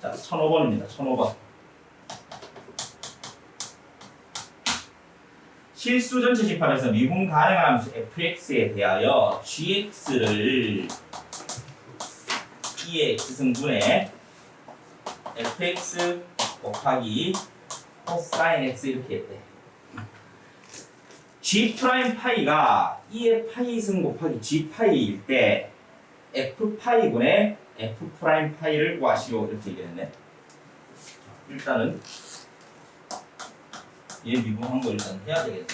자, 1005번입니다. 1005번. 실수 전체 집합에서 미분 가능한 함수 fx에 대하여 gx를 2의 x승분에 fx 곱하기 코사인 x 이렇게 했대. g 프라임 파이가 2의 파이승 곱하기 g 파이일 때 f 파이분의 f 프라임 파이를 구하시오 이렇게 얘기했네. 일단은 얘 미분한 거 일단 해야 되겠네.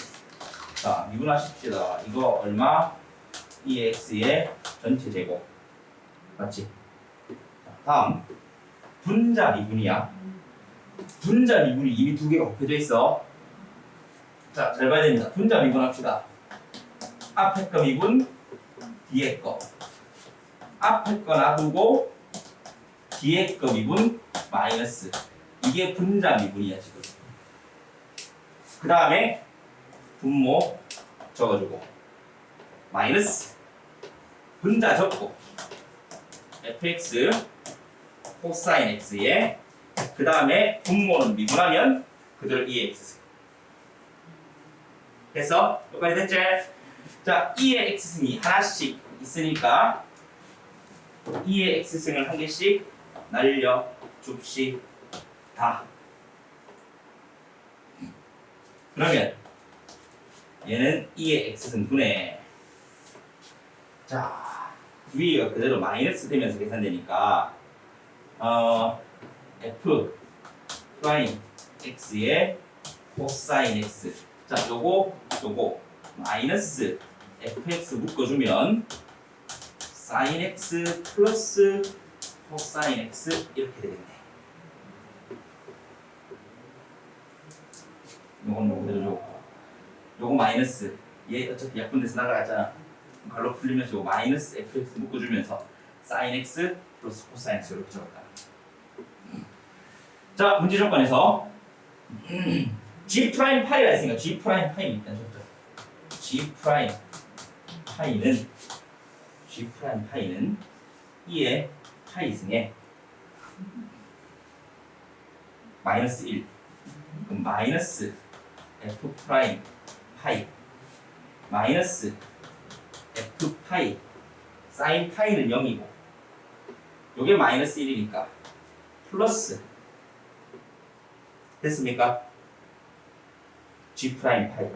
자 미분하십시다. 이거 얼마? 2x의 전체 제곱 맞지? 자, 다음 분자 미분이야. 분자 미분이 이미 두 개가 곱해져 있어. 자, 잘 봐야 됩니다. 분자 미분 합시다. 앞에 거 미분, 뒤에 거. 앞에 거 놔두고 뒤에 거 미분 마이너스. 이게 분자 미분이야 지금. 그 다음에 분모 적어주고 마이너스 분자 적고 fx 코사인 x에 그 다음에 분모는 미분하면 그대로 2x 됐어? 여기까지 됐지? 자 2의 x승이 하나씩 있으니까 2의 x승을 한 개씩 날려 줍시다. 그러면 얘는 2의 x승분의 자 위가 그대로 마이너스 되면서 계산되니까 어 f 프라임 x의 코사인 x. 자 요거 요거 마이너스 fx 묶어주면 사인 x 플러스 코사인 x 이렇게 되겠네. 요건 요거 그대로 줘 요거 마이너스. 얘 어차피 약분돼서 날아갔잖아. 갈로 풀리면서 마이너스 fx 묶어주면서 사인 x 플러스 코사인 x 이렇게 적었다. 자 문제 조건에서 g 프라임 파이가 있으니까 g 프라임 파이 일단 적죠 g 프라임 파이는 g 프라임 파이는 2의 파이승에 마이너스 1 그럼 마이너스 f 프라임 파이. 마이너스 f 파이. 사인 파이는 0이고. 요게 마이너스 1이니까 플러스 됐습니까? g 프라임 파이.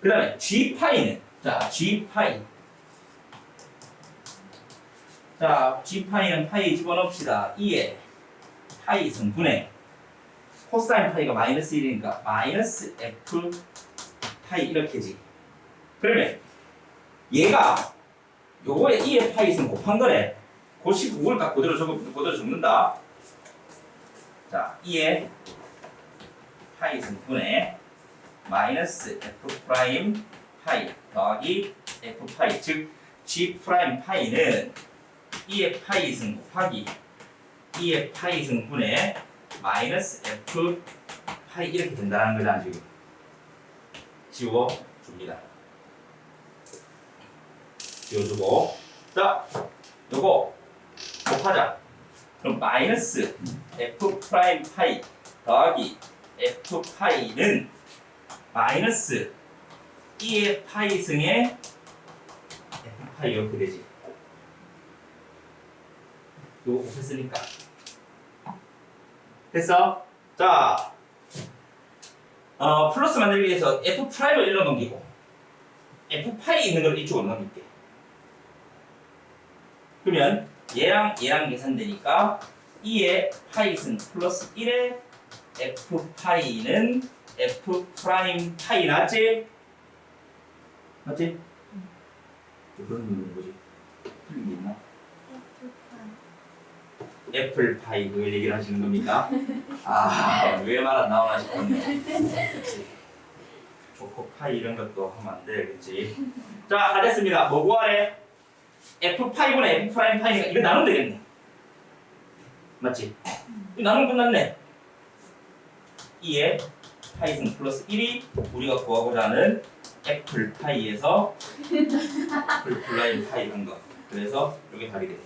그 다음에 g 파이는 자 g 파이 자 g 파이는 파이 집어넣읍시다. 2에 파이 성분의 코사인 파이가 마이너스 1이니까 마이너스 f 파이 이렇게지. 그러면 얘가 요거에 2의 파이 있으면 곱한 거래 그 19를 딱 그대로 적어 그대로 적는다. 자 2의 파이 승분의 마이너스 f 프라임 파이 더하기 f 파이. 즉 g 프라임 파이는 2의 파이 승 곱하기 2의 파이 승분의 마이너스 f 파이 이렇게 된다는 거잖아 지금 지워 줍니다 지워주고 자 요거 곱하자 그럼 마이너스 f 프라임 파이 더하기 f 파이는 마이너스 2의 파이 승의 f 파이 이렇게 되지. 요거 곱했으니까. 됐어? 자, 어, 플러스 만들기 위해서 f 프라임을 일로 넘기고 f 파이 있는 걸 이쪽으로 넘길게. 그러면 얘랑 얘랑 계산되니까 2의 파이 승 플러스 1의 f 파이는 f 프라임 파이 맞지? 맞지? 그런 뭐지? 틀린 게 있나? 애플 파이 그걸 얘기를 하시는 겁니까? 아, 왜 말 안 나오나 싶었네. 그치. 초코 파이 이런 것도 하면 안 돼, 그치? 자, 다 됐습니다. 뭐 구하래? F 파이분의 F 프라임 파이니까 이거 나누면 되겠네. 맞지? 이거 나누면 끝났네. 2에 파이승 플러스 1이 우리가 구하고자 하는 애플 파이에서 애플 플라인 파이 한 거. 그래서 이게 답이 돼.